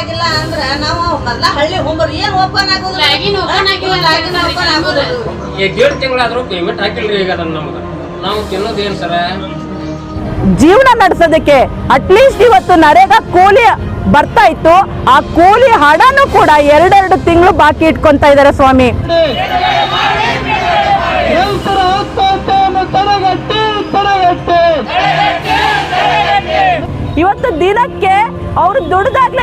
ಆಗಿಲ್ಲ ಅಂದ್ರೆ ನಾವು ಮೊದ್ಲ ಹಳ್ಳಿ ಹೋಗ್ಬರ್ ಏನ್ ಓಪನ್ ಆಗುದಿಲ್ಲ? ಲಾಗಿನ್ open ಆಗಿಲ್ಲ ಲಾಗಿನ್ ಓಪನ್ ಆಗುದಿಲ್ಲ. ಈಗ ದೇಡ್ ತಿಂಗಳಾದ್ರೂ ಪೇಮೆಂಟ್ ಹಾಕಿಲ್ರಿ ಈಗ ಅದನ್ನ ನಮ್ಗೆ. ನಾವು ತಿನ್ನೋದೇನು ಸರ? ಜೀವನ ನಡೆಸೋದಕ್ಕೆ ಅಟ್ಲೀಸ್ಟ್ ಇವತ್ತು ನರೇಗಾ ಕೂಲಿ ಬರ್ತಾ ಇತ್ತು. ಆ ಕೂಲಿ ಹಣನೂ ಕೂಡ ಎರಡೆರಡು ತಿಂಗಳು ಬಾಕಿ ಇಟ್ಕೊಂತ ಇದಾರೆ ಸ್ವಾಮಿ. ರೈತರ ಆತ್ಮಹತ್ಯೆಯನ್ನು ತಡೆಗಟ್ಟಿ ತಡೆಗಟ್ಟಿ ಇವತ್ತು ದಿನಕ್ಕೆ ಅವ್ರು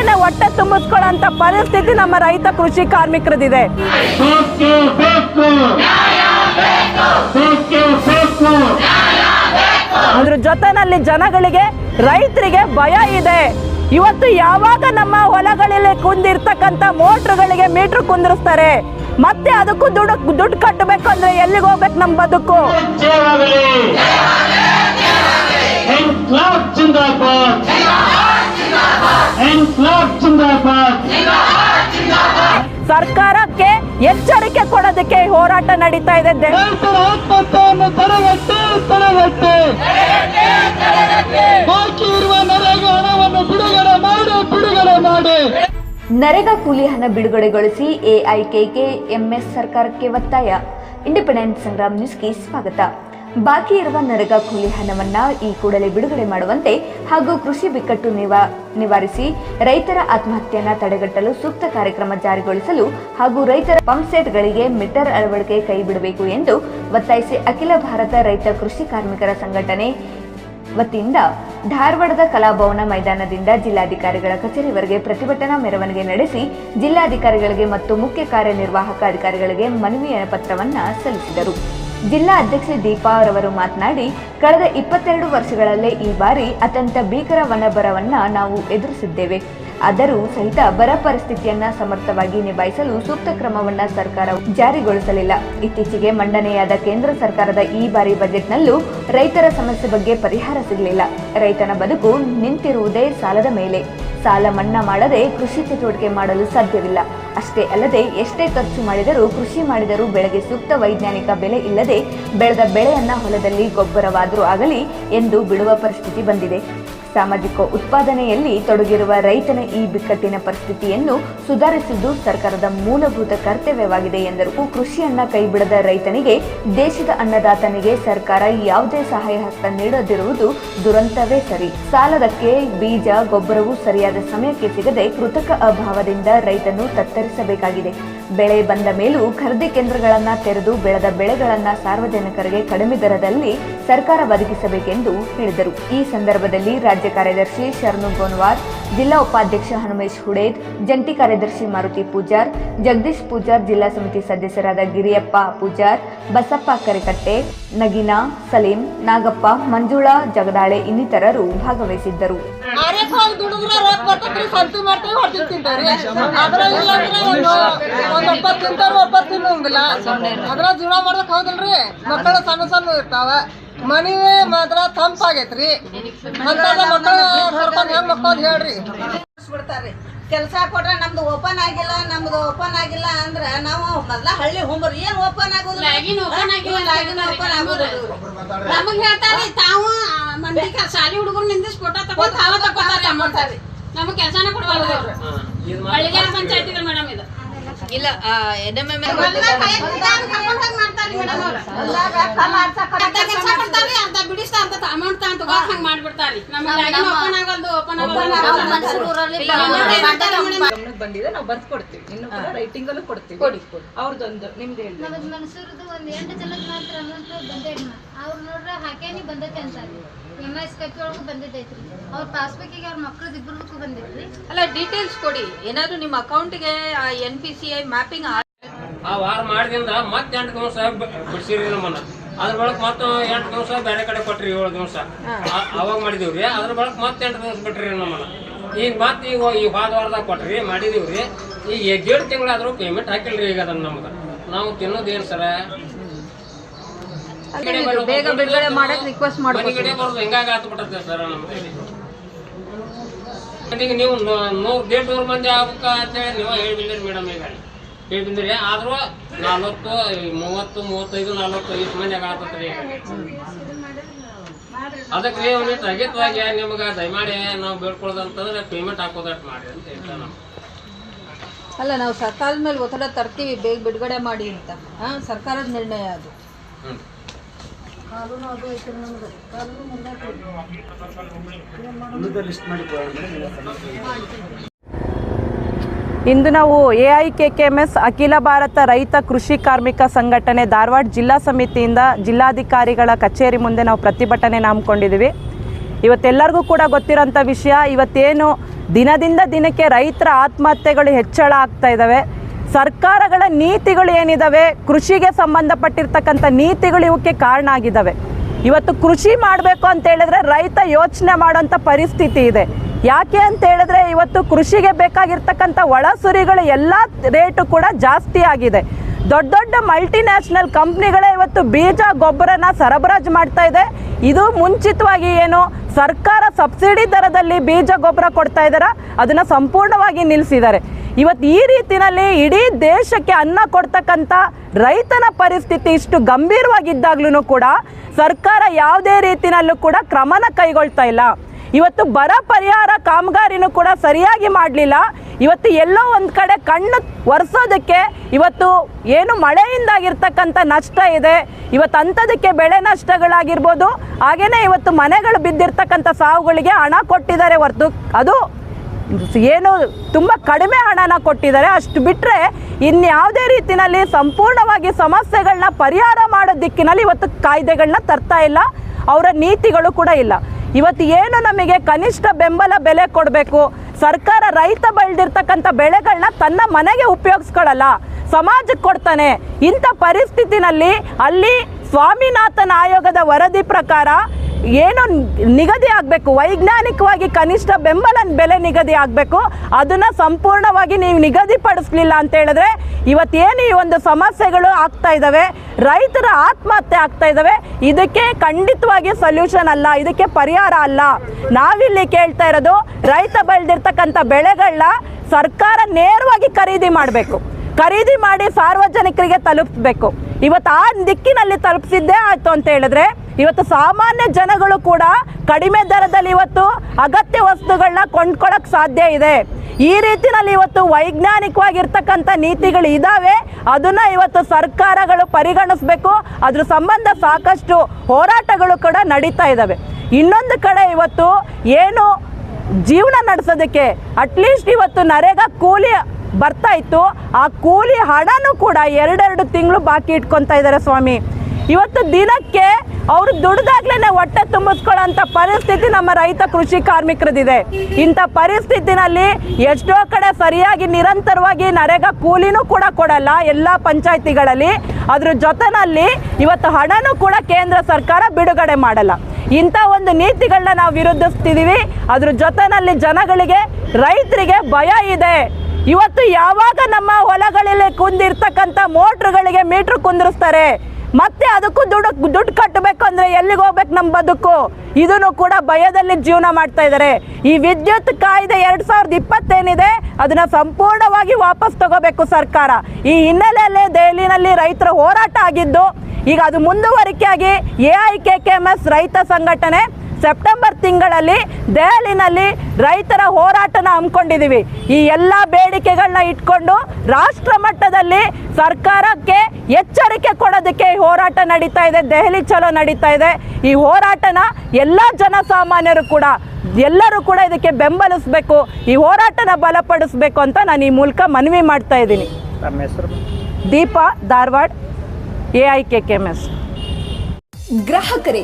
ದುಡ್ದಾಗ್ಲೇನೆ ಹೊಟ್ಟೆ ತುಂಬಿಸ್ಕೊಳ್ಳೋಂತ ಪರಿಸ್ಥಿತಿ ನಮ್ಮ ರೈತ ಕೃಷಿ ಕಾರ್ಮಿಕರದಿದೆ. ಅದ್ರ ಜೊತೆನಲ್ಲಿ ಜನಗಳಿಗೆ, ರೈತರಿಗೆ ಭಯ ಇದೆ. ಇವತ್ತು ಯಾವಾಗ ನಮ್ಮ ಹೊಲಗಳಲ್ಲಿ ಕುಂದಿರ್ತಕ್ಕಂಥ ಮೋಟ್ರುಗಳಿಗೆ ಮೀಟರ್ ಕುಂದಿರ್ಸ್ತಾರೆ? ಮತ್ತೆ ಅದಕ್ಕೂ ದುಡ್ಡು ದುಡ್ಡು ಕಟ್ಟಬೇಕು ಅಂದ್ರೆ ಎಲ್ಲಿಗೆ ಹೋಗ್ಬೇಕು ನಮ್ಮ ಬದುಕು? ಜಯವಾಗಲಿ. ಸರ್ಕಾರಕ್ಕೆ ಎಚ್ಚರಿಕೆ ಕೊಡೋದಕ್ಕೆ ಹೋರಾಟ ನಡೀತಾ ಇದೆ ಬಾಕಿ ಇರುವ ನರೇಗಾ ಹಣವನ್ನು ಬಿಡುಗಡೆ ಮಾಡಿ ಬಿಡುಗಡೆ ಮಾಡಿ. ನರೇಗಾ ಕೂಲಿ ಹಣ ಬಿಡುಗಡೆಗೊಳಿಸಿ ಎಐಕೆಕೆ ಎಂಎಸ್ ಸರ್ಕಾರಕ್ಕೆ ಒತ್ತಾಯ. ಇಂಡಿಪೆಂಡೆಂಟ್ ಸಂಗ್ರಾಮ್ ನ್ಯೂಸ್ಗೆ ಸ್ವಾಗತ. ಬಾಕಿ ಇರುವ ನರಗ ಕೂಲಿ ಹಣವನ್ನು ಈ ಕೂಡಲೇ ಬಿಡುಗಡೆ ಮಾಡುವಂತೆ ಹಾಗೂ ಕೃಷಿ ಬಿಕ್ಕಟ್ಟು ನಿವಾ, ನಿವಾರಿಸಿ ರೈತರ ಆತ್ಮಹತ್ಯೆಯನ್ನು ತಡೆಗಟ್ಟಲು ಸೂಕ್ತ ಕಾರ್ಯಕ್ರಮ ಜಾರಿಗೊಳಿಸಲು ಹಾಗೂ ರೈತರ ಪಂಪ್ಸೆಟ್ಗಳಿಗೆ ಮೀಟರ್ ಅಳವಡಿಕೆ ಕೈಬಿಡಬೇಕು ಎಂದು ಒತ್ತಾಯಿಸಿ ಅಖಿಲ ಭಾರತ ರೈತ ಕೃಷಿ ಕಾರ್ಮಿಕರ ಸಂಘಟನೆ ವತಿಯಿಂದ ಧಾರವಾಡದ ಕಲಾಭವನ ಮೈದಾನದಿಂದ ಜಿಲ್ಲಾಧಿಕಾರಿಗಳ ಕಚೇರಿವರೆಗೆ ಪ್ರತಿಭಟನಾ ಮೆರವಣಿಗೆ ನಡೆಸಿ ಜಿಲ್ಲಾಧಿಕಾರಿಗಳಿಗೆ ಮತ್ತು ಮುಖ್ಯ ಕಾರ್ಯನಿರ್ವಾಹಕ ಅಧಿಕಾರಿಗಳಿಗೆ ಮನವಿಯ ಪತ್ರವನ್ನು ಸಲ್ಲಿಸಿದರು. ಜಿಲ್ಲಾ ಅಧ್ಯಕ್ಷೆ ದೀಪಾ ಅವರವರು ಮಾತನಾಡಿ, ಕಳೆದ ಇಪ್ಪತ್ತೆರಡು ವರ್ಷಗಳಲ್ಲೇ ಈ ಬಾರಿ ಅತ್ಯಂತ ಭೀಕರ ವನಬರವನ್ನ ನಾವು ಎದುರಿಸಿದ್ದೇವೆ. ಆದರೂ ಸಹಿತ ಬರ ಪರಿಸ್ಥಿತಿಯನ್ನ ಸಮರ್ಥವಾಗಿ ನಿಭಾಯಿಸಲು ಸೂಕ್ತ ಕ್ರಮವನ್ನ ಸರ್ಕಾರ ಜಾರಿಗೊಳಿಸಲಿಲ್ಲ. ಇತ್ತೀಚೆಗೆ ಮಂಡನೆಯಾದ ಕೇಂದ್ರ ಸರ್ಕಾರದ ಈ ಬಾರಿ ಬಜೆಟ್ನಲ್ಲೂ ರೈತರ ಸಮಸ್ಯೆ ಬಗ್ಗೆ ಪರಿಹಾರ ಸಿಗಲಿಲ್ಲ. ರೈತನ ಬದುಕು ನಿಂತಿರುವುದೇ ಸಾಲದ ಮೇಲೆ. ಸಾಲ ಮನ್ನಾ ಮಾಡದೆ ಕೃಷಿ ಚಟುವಟಿಕೆ ಮಾಡಲು ಸಾಧ್ಯವಿಲ್ಲ. ಅಷ್ಟೇ ಅಲ್ಲದೆ ಎಷ್ಟೇ ಖರ್ಚು ಮಾಡಿದರೂ ಕೃಷಿ ಮಾಡಿದರೂ ಬೆಳೆಗೆ ಸೂಕ್ತ ವೈಜ್ಞಾನಿಕ ಬೆಲೆ ಇಲ್ಲದೆ ಬೆಳೆದ ಬೆಳೆಯನ್ನ ಹೊಲದಲ್ಲಿ ಗೊಬ್ಬರವಾದರೂ ಆಗಲಿ ಎಂದು ಬಿಡುವ ಪರಿಸ್ಥಿತಿ ಬಂದಿದೆ. ಸಾಮಾಜಿಕ ಉತ್ಪಾದನೆಯಲ್ಲಿ ತೊಡಗಿರುವ ರೈತನ ಈ ಬಿಕ್ಕಟ್ಟಿನ ಪರಿಸ್ಥಿತಿಯನ್ನು ಸುಧಾರಿಸುವುದು ಸರ್ಕಾರದ ಮೂಲಭೂತ ಕರ್ತವ್ಯವಾಗಿದೆ ಎಂದರು. ಕೃಷಿಯನ್ನ ಕೈಬಿಡದ ರೈತನಿಗೆ, ದೇಶದ ಅನ್ನದಾತನಿಗೆ ಸರ್ಕಾರ ಯಾವುದೇ ಸಹಾಯ ಹಸ್ತ ನೀಡದಿರುವುದು ದುರಂತವೇ ಸರಿ. ಸಾಲದಕ್ಕೆ ಬೀಜ, ಗೊಬ್ಬರವು ಸರಿಯಾದ ಸಮಯಕ್ಕೆ ಸಿಗದೆ ಕೃತಕ ಅಭಾವದಿಂದ ರೈತನು ತತ್ತರಿಸಬೇಕಾಗಿದೆ. ಬೆಳೆ ಬಂದ ಮೇಲೂ ಖರೀದಿ ಕೇಂದ್ರಗಳನ್ನು ತೆರೆದು ಬೆಳೆದ ಬೆಳೆಗಳನ್ನು ಸಾರ್ವಜನಿಕರಿಗೆ ಕಡಿಮೆ ದರದಲ್ಲಿ ಸರ್ಕಾರ ಒದಗಿಸಬೇಕೆಂದು ಹೇಳಿದರು. ಈ ಸಂದರ್ಭದಲ್ಲಿ ರಾಜ್ಯ ಕಾರ್ಯದರ್ಶಿ ಶರಣು ಗೋನ್ವಾರ್ ಜಿಲ್ಲಾ ಉಪಾಧ್ಯಕ್ಷ ಹನುಮೇಶ್ ಹುಡೇದ್, ಜಂಟಿ ಕಾರ್ಯದರ್ಶಿ ಮಾರುತಿ ಪೂಜಾರ್, ಜಗದೀಶ್ ಪೂಜಾರ್, ಜಿಲ್ಲಾ ಸಮಿತಿ ಸದಸ್ಯರಾದ ಗಿರಿಯಪ್ಪ ಪೂಜಾರ್, ಬಸಪ್ಪ ಕರೆಕಟ್ಟೆ, ನಗಿನಾ, ಸಲೀಂ, ನಾಗಪ್ಪ, ಮಂಜುಳಾ, ಜಗದಾಳೆ ಇನ್ನಿತರರು ಭಾಗವಹಿಸಿದ್ದರು. ಒಂದ್ ಒಪ್ಪತ್ತು ತಿಂತಾರ ಒಪ್ಪತ್ತು ತಿನ್ನೋಂಗಿಲ್ಲ. ಅದ್ರ ಜೀವನ ಮಾಡಕ್ ಹೌದಿಲ್ರಿ ಮಕ್ಕಳು ಸಣ್ಣ ಸಣ್ಣ ಇರ್ತಾವ. ಮನಿ ಮಾತ್ರ ತಂಪಾಗೈತ್ರಿ ಅಂತದ ಮಕ್ಕಳು ಕರ್ಕೊಂಡ್ ಹೆಂಗ್ ಮಕ್ಕಳು ಹೇಳ್ರಿ. ಬಿಡ್ತಾರ್ರಿ. ಕೆಲಸ ಕೊಟ್ರೆ ನಮ್ದು ಓಪನ್ ಆಗಿಲ್ಲ ನಮ್ದು ಓಪನ್ ಆಗಿಲ್ಲ ಅಂದ್ರ ನಾವು ಮೊದ್ಲ ಹಳ್ಳಿ ಹೋಮರ್ ಏನ್ ಓಪನ್ ಆಗುದಿಲ್ಲ? ಲಾಗಿನ್ ಓಪನ್ ಆಗುದಿಲ್ಲ. ನಮಗ್ ಹೇಳ್ತಾರಿ ತಾವು ಮಂದಿ ಕ- ಶಾಲಿ ಹುಡುಗರು ನಿಂದಿಸ್ ಫೋಟೋ ತಗೊಂಡ್ ತಾವ ತಗೋತಾರ ಅಮೌಂಟ್ ನಮಗ್ ಕೆಲಸನ ಕೊಡ್ಬಾರ್ದು. ಹಳ್ಳಿ ಹಳ್ಳಿಗೆರೆ ಪಂಚಾಯತಿಗಳು ಮೇಡಮ್ ಇದು. ಇಲ್ಲ ಎನ್ ಎಂ ಅರ್ಧ ಅಮೌಂಟ್ ತಗೋಕ್ ಹಂಗ್ ಗಮನಕ್ಕೆ ಬಂದಿದೆ ನಾವು ಬರ್ದು ಕೊಡ್ತೀವಿ ಇನ್ನು ಕೂಡ ರೈಟಿಂಗ್ ಅಲ್ಲೂ ಕೊಡ್ತೀವಿ. ಅವ್ರದ್ದೊಂದು ನಿಮ್ದು ಹೇಳಿ ನಮಗ್ ಮನ್ಸೂರ್ದು ಒಂದ್ ಎಂಟು ಜನಕ್ಕೆ ಮಾತ್ರ ಅಮೌಂಟ್ ಬಂದೇ ಅವ್ರು ನೋಡ್ರ ಹಾಕೇನಿ ಬಂದೈತೆ ಅಂತಾರೆ ಎಂ ಎಸ್ ಕಪ್ಪಿ ಒಳಗೂ ಬಂದಿದ್ದೈತ್ರಿ. ಅವ್ರ ಪಾಸ್ಬುಕ್ಕಿಗೆ ಅವ್ರ ಮಕ್ಳದ್ದು ಇಬ್ಬರಿಗೂ ಬಂದೈತ್ರಿ ಅಲ್ಲ ಡೀಟೇಲ್ಸ್ ಕೊಡಿ. ಏನಾದ್ರು ನಿಮ್ಮ ಅಕೌಂಟ್ಗೆ N P C I mapping ಆ ವಾರ ಮಾಡಿದಿಂದ ಮತ್ತೆ ಎಂಟು ದಿವಸ ಬಿಡ್ಸಿರಿ ನಮ್ಮನ್ನ. ಅದ್ರ ಬಳಕ ಮತ್ತೆ ಎಂಟು ದಿವಸ ಬೇರೆ ಕಡೆ ಕೊಟ್ರಿ ಏಳು ದಿವಸ. ಅವಾಗ ಮಾಡಿದೀವ್ರಿ. ಅದ್ರ ಬಳಕ ಮತ್ತೆ ಎಂಟು ದಿವಸ ಬಿಟ್ರಿ ನಮ್ಮನ್ನ. ಈಗ ಮತ್ತೆ ಈಗ ಈ ಹೋದ ವಾರದಾಗ ಕೊಟ್ರಿ ಮಾಡಿದೀವ್ರಿ. ಈಗ ದೇಡ್ ತಿಂಗಳಾದ್ರೂ ಪೇಮೆಂಟ್ ಹಾಕಿಲ್ರಿ ಈಗ ಅದನ್ನ ನಮ್ಗೆ. ನಾವು ತಿನ್ನೋದೇನು ಸರ? ಬೇಗ ಬಿಡುಗಡೆ ಮಾಡಕ್ ರಿಕ್ವೆಸ್ಟ್ ಮಾಡಿ ಮನೆಗಡೆ ಬರೋದು ಹಿಂಗಾಗಿ ಆತು ಬಿಟ್ಟದೆ ಸರ್ ನಮ್ಗೆ ನೀವು ನೂರು ದೇಡ್ ನೂರು ಮಂದಿ ಆಗ್ಬೇಕ ಅಂತೇಳಿ ನೀವು ಹೇಳಿ ಬಂದಿರಿ ಮೇಡಮ್ ಈಗ. ಹೇಳಿ ಬಂದಿರಿ ಆದ್ರೂ ನಲ್ವತ್ತು ಮೂವತ್ತು ಮೂವತ್ತೈದು ನಲ್ವತ್ತು ಐದು ಮಂದಿ ಆಗತ್ತದ್ರಿ ಅದಕ್ಕೆ ನೀವು ನೀವು ತಗಿತವಾಗಿ ನಿಮ್ಗೆ ದಯಮಾಡಿ ನಾವು ಬೇಡ್ಕೊಳ್ದಂತಂದ್ರೆ ಪೇಮೆಂಟ್ ಹಾಕೋದಟ್ ಮಾಡಿ ಅಂತ ಹೇಳ್ತಾರೆ ನಾವು ಅಲ್ಲ ನಾವು ಸರ್ಕಾರದ ಮೇಲೆ ಒತ್ತಡ ತರ್ತೀವಿ ಬೇಗ ಬಿಡುಗಡೆ ಮಾಡಿ ಅಂತ. ಹಾ ಸರ್ಕಾರದ ನಿರ್ಣಯ ಅದು. ಇಂದು ನಾವು A I K K M S ಅಖಿಲ ಭಾರತ ರೈತ ಕೃಷಿ ಕಾರ್ಮಿಕ ಸಂಘಟನೆ ಧಾರವಾಡ ಜಿಲ್ಲಾ ಸಮಿತಿಯಿಂದ ಜಿಲ್ಲಾಧಿಕಾರಿಗಳ ಕಚೇರಿ ಮುಂದೆ ನಾವು ಪ್ರತಿಭಟನೆ ಹಮ್ಮಿಕೊಂಡಿದ್ದೀವಿ. ಇವತ್ತೆಲ್ಲರಿಗೂ ಕೂಡ ಗೊತ್ತಿರೋಂಥ ವಿಷಯ ಇವತ್ತೇನು ದಿನದಿಂದ ದಿನಕ್ಕೆ ರೈತರ ಆತ್ಮಹತ್ಯೆಗಳು ಹೆಚ್ಚಳ ಆಗ್ತಾ ಇದ್ದಾವೆ. ಸರ್ಕಾರಗಳ ನೀತಿಗಳು ಏನಿದ್ದಾವೆ ಕೃಷಿಗೆ ಸಂಬಂಧಪಟ್ಟಿರ್ತಕ್ಕಂಥ ನೀತಿಗಳು ಇವಕ್ಕೆ ಕಾರಣ ಆಗಿದ್ದಾವೆ ಇವತ್ತು ಕೃಷಿ ಮಾಡಬೇಕು ಅಂತ ಹೇಳಿದ್ರೆ ರೈತ ಯೋಚನೆ ಮಾಡುವಂಥ ಪರಿಸ್ಥಿತಿ ಇದೆ. ಯಾಕೆ ಅಂತ ಹೇಳಿದ್ರೆ ಇವತ್ತು ಕೃಷಿಗೆ ಬೇಕಾಗಿರ್ತಕ್ಕಂಥ ಒಳಸುರಿಗಳು ಎಲ್ಲ ರೇಟು ಕೂಡ ಜಾಸ್ತಿ ಆಗಿದೆ. ದೊಡ್ಡ ದೊಡ್ಡ ಮಲ್ಟಿನ್ಯಾಷನಲ್ ಕಂಪ್ನಿಗಳೇ ಇವತ್ತು ಬೀಜ, ಗೊಬ್ಬರನ ಸರಬರಾಜು ಮಾಡ್ತಾ ಇದೆ. ಇದು ಮುಂಚಿತವಾಗಿ ಏನು ಸರ್ಕಾರ ಸಬ್ಸಿಡಿ ದರದಲ್ಲಿ ಬೀಜ, ಗೊಬ್ಬರ ಕೊಡ್ತಾ ಇದ್ದಾರ? ಅದನ್ನ ಸಂಪೂರ್ಣವಾಗಿ ನಿಲ್ಲಿಸಿದ್ದಾರೆ. ಇವತ್ತು ಈ ರೀತಿಯಲ್ಲಿ ಇಡೀ ದೇಶಕ್ಕೆ ಅನ್ನ ಕೊಡ್ತಕ್ಕಂಥ ರೈತನ ಪರಿಸ್ಥಿತಿ ಇಷ್ಟು ಗಂಭೀರವಾಗಿದ್ದಾಗ್ಲೂ ಕೂಡ ಸರ್ಕಾರ ಯಾವುದೇ ರೀತಿಯಲ್ಲೂ ಕೂಡ ಕ್ರಮನ ಕೈಗೊಳ್ತಾ ಇಲ್ಲ. ಇವತ್ತು ಬರ ಪರಿಹಾರ ಕಾಮಗಾರಿನೂ ಕೂಡ ಸರಿಯಾಗಿ ಮಾಡಲಿಲ್ಲ. ಇವತ್ತು ಎಲ್ಲೋ ಒಂದು ಕಡೆ ಕಣ್ಣು ಒರೆಸೋದಕ್ಕೆ ಇವತ್ತು ಏನು ಮಳೆಯಿಂದಾಗಿರ್ತಕ್ಕಂಥ ನಷ್ಟ ಇದೆ. ಇವತ್ತು ಅಂಥದಕ್ಕೆ ಬೆಳೆ ನಷ್ಟಗಳಾಗಿರ್ಬೋದು. ಹಾಗೆಯೇ ಇವತ್ತು ಮನೆಗಳು ಬಿದ್ದಿರ್ತಕ್ಕಂಥ ಸಾವುಗಳಿಗೆ ಹಣ ಕೊಟ್ಟಿದ್ದಾರೆ ಹೊರತು ಅದು ಏನು ತುಂಬ ಕಡಿಮೆ ಹಣನ ಕೊಟ್ಟಿದ್ದಾರೆ. ಅಷ್ಟು ಬಿಟ್ಟರೆ ಇನ್ಯಾವುದೇ ರೀತಿಯಲ್ಲಿ ಸಂಪೂರ್ಣವಾಗಿ ಸಮಸ್ಯೆಗಳನ್ನ ಪರಿಹಾರ ಮಾಡೋ ದಿಕ್ಕಿನಲ್ಲಿ ಇವತ್ತು ಕಾಯ್ದೆಗಳನ್ನ ತರ್ತಾ ಇಲ್ಲ. ಅವರ ನೀತಿಗಳು ಕೂಡ ಇಲ್ಲ. ಇವತ್ತು ಏನು ನಮಗೆ ಕನಿಷ್ಠ ಬೆಂಬಲ ಬೆಲೆ ಕೊಡಬೇಕು? ಸರ್ಕಾರ ರೈತ ಬೆಳೆದಿರ್ತಕ್ಕಂಥ ಬೆಳೆಗಳನ್ನ ತನ್ನ ಮನೆಗೆ ಉಪಯೋಗಿಸ್ಕೊಳ್ಳಲ್ಲ ಸಮಾಜಕ್ಕೆ ಕೊಡ್ತಾನೆ. ಇಂಥ ಪರಿಸ್ಥಿತಿನಲ್ಲಿ ಅಲ್ಲಿ ಸ್ವಾಮಿನಾಥನ್ ಆಯೋಗದ ವರದಿ ಪ್ರಕಾರ ಏನು ನಿಗದಿ ಆಗಬೇಕು, ವೈಜ್ಞಾನಿಕವಾಗಿ ಕನಿಷ್ಠ ಬೆಂಬಲ ಬೆಲೆ ನಿಗದಿ ಆಗಬೇಕು, ಅದನ್ನ ಸಂಪೂರ್ಣವಾಗಿ ನೀವು ನಿಗದಿಪಡಿಸ್ಲಿಲ್ಲ ಅಂತ ಹೇಳಿದ್ರೆ ಇವತ್ತೇನು ಈ ಒಂದು ಸಮಸ್ಯೆಗಳು ಆಗ್ತಾ ಇದ್ದಾವೆ ರೈತರ ಆತ್ಮಹತ್ಯೆ ಆಗ್ತಾ ಇದ್ದಾವೆ ಇದಕ್ಕೆ ಖಂಡಿತವಾಗಿ ಸೊಲ್ಯೂಷನ್ ಅಲ್ಲ, ಇದಕ್ಕೆ ಪರಿಹಾರ ಅಲ್ಲ. ನಾವಿಲ್ಲಿ ಕೇಳ್ತಾ ಇರೋದು, ರೈತ ಬೆಳೆದಿರ್ತಕ್ಕಂಥ ಬೆಳೆಗಳನ್ನ ಸರ್ಕಾರ ನೇರವಾಗಿ ಖರೀದಿ ಮಾಡಬೇಕು. ಖರೀದಿ ಮಾಡಿ ಸಾರ್ವಜನಿಕರಿಗೆ ತಲುಪಿಸ್ಬೇಕು ಇವತ್ತು ಆ ದಿಕ್ಕಿನಲ್ಲಿ ತಲುಪಿಸಿದ್ದೇ ಆಯ್ತು ಅಂತ ಹೇಳಿದ್ರೆ ಇವತ್ತು ಸಾಮಾನ್ಯ ಜನಗಳು ಕೂಡ ಕಡಿಮೆ ದರದಲ್ಲಿ ಇವತ್ತು ಅಗತ್ಯ ವಸ್ತುಗಳನ್ನ ಕೊಂಡ್ಕೊಳ್ಳೋಕೆ ಸಾಧ್ಯ ಇದೆ. ಈ ರೀತಿನಲ್ಲಿ ಇವತ್ತು ವೈಜ್ಞಾನಿಕವಾಗಿರ್ತಕ್ಕಂಥ ನೀತಿಗಳು ಇದಾವೆ. ಅದನ್ನ ಇವತ್ತು ಸರ್ಕಾರಗಳು ಪರಿಗಣಿಸಬೇಕು. ಅದ್ರ ಸಂಬಂಧ ಸಾಕಷ್ಟು ಹೋರಾಟಗಳು ಕೂಡ ನಡೀತಾ ಇದ್ದಾವೆ ಇನ್ನೊಂದು ಕಡೆ ಇವತ್ತು ಏನು ಜೀವನ ನಡೆಸೋದಕ್ಕೆ ಅಟ್ಲೀಸ್ಟ್ ಇವತ್ತು ನರೇಗಾ ಕೂಲಿ ಬರ್ತಾ ಇತ್ತು. ಆ ಕೂಲಿ ಹಣನೂ ಕೂಡ ಎರಡೆರಡು ತಿಂಗಳು ಬಾಕಿ ಇಟ್ಕೊತಾ ಇದ್ದಾರೆ ಸ್ವಾಮಿ. ಇವತ್ತು ದಿನಕ್ಕೆ ಅವರು ದುಡ್ದಾಗ್ಲೇ ಹೊಟ್ಟೆ ತುಂಬಿಸ್ಕೊಳ್ಳೋ ಪರಿಸ್ಥಿತಿ ನಮ್ಮ ರೈತ ಕೃಷಿ ಕಾರ್ಮಿಕರದಿದೆ. ಇಂಥ ಪರಿಸ್ಥಿತಿನಲ್ಲಿ ಎಷ್ಟೋ ಕಡೆ ಸರಿಯಾಗಿ ನಿರಂತರವಾಗಿ ನರೇಗಾ ಕೂಲಿನೂ ಕೂಡ ಕೊಡಲ್ಲ ಎಲ್ಲ ಪಂಚಾಯತಿಗಳಲ್ಲಿ. ಅದ್ರ ಜೊತೆನಲ್ಲಿ ಇವತ್ತು ಹಣನೂ ಕೂಡ ಕೇಂದ್ರ ಸರ್ಕಾರ ಬಿಡುಗಡೆ ಮಾಡಲ್ಲ. ಇಂಥ ಒಂದು ನೀತಿಗಳನ್ನ ನಾವು ವಿರೋಧಿಸ್ತಿದ್ದೀವಿ ಅದ್ರ ಜೊತೆನಲ್ಲಿ ಜನಗಳಿಗೆ, ರೈತರಿಗೆ ಭಯ ಇದೆ. ಇವತ್ತು ಯಾವಾಗ ನಮ್ಮ ಹೊಲಗಳಲ್ಲಿ ಕುಂದಿರ್ತಕ್ಕಂಥ ಮೋಟ್ರುಗಳಿಗೆ ಮೀಟ್ರ್ ಕುಂದಿರಿಸ್ತಾರೆ? ಮತ್ತೆ ಅದಕ್ಕೂ ದುಡ್ಡು ದುಡ್ಡು ಕಟ್ಟಬೇಕು ಅಂದ್ರೆ ಎಲ್ಲಿಗೆ ಹೋಗ್ಬೇಕು ನಮ್ಮ ಬದುಕು? ಇದನ್ನು ಕೂಡ ಭಯದಲ್ಲಿ ಜೀವನ ಮಾಡ್ತಾ ಇದ್ದಾರೆ. ಈ ವಿದ್ಯುತ್ ಕಾಯ್ದೆ ಎರಡು ಸಾವಿರದ ಇಪ್ಪತ್ತೇನಿದೆ, ಅದನ್ನ ಸಂಪೂರ್ಣವಾಗಿ ವಾಪಸ್ ತಗೋಬೇಕು ಸರ್ಕಾರ. ಈ ಹಿನ್ನೆಲೆಯಲ್ಲಿ ದೆಹಲಿನಲ್ಲಿ ರೈತರ ಹೋರಾಟ ಆಗಿದ್ದು, ಈಗ ಅದು ಮುಂದುವರಿಕೆಯಾಗಿ A I K K S ರೈತ ಸಂಘಟನೆ ಸೆಪ್ಟೆಂಬರ್ ತಿಂಗಳಲ್ಲಿ ದೆಹಲಿನಲ್ಲಿ ರೈತರ ಹೋರಾಟನ ಹಮ್ಮಿಕೊಂಡಿದ್ದೀವಿ. ಈ ಎಲ್ಲ ಬೇಡಿಕೆಗಳನ್ನ ಇಟ್ಕೊಂಡು ರಾಷ್ಟ್ರ ಮಟ್ಟದಲ್ಲಿ ಸರ್ಕಾರಕ್ಕೆ ಎಚ್ಚರಿಕೆ ಕೊಡೋದಕ್ಕೆ ಈ ಹೋರಾಟ ನಡೀತಾ ಇದೆ. ದೆಹಲಿ ಚಲೋ ನಡೀತಾ ಇದೆ. ಈ ಹೋರಾಟನ ಎಲ್ಲ ಜನಸಾಮಾನ್ಯರು ಕೂಡ ಎಲ್ಲರೂ ಕೂಡ ಇದಕ್ಕೆ ಬೆಂಬಲಿಸಬೇಕು ಈ ಹೋರಾಟನ ಬಲಪಡಿಸಬೇಕು ಅಂತ ನಾನು ಈ ಮೂಲಕ ಮನವಿ ಮಾಡ್ತಾ ಇದ್ದೀನಿ. Deepa Dharwad A I K K M S. ಗ್ರಾಹಕರೇ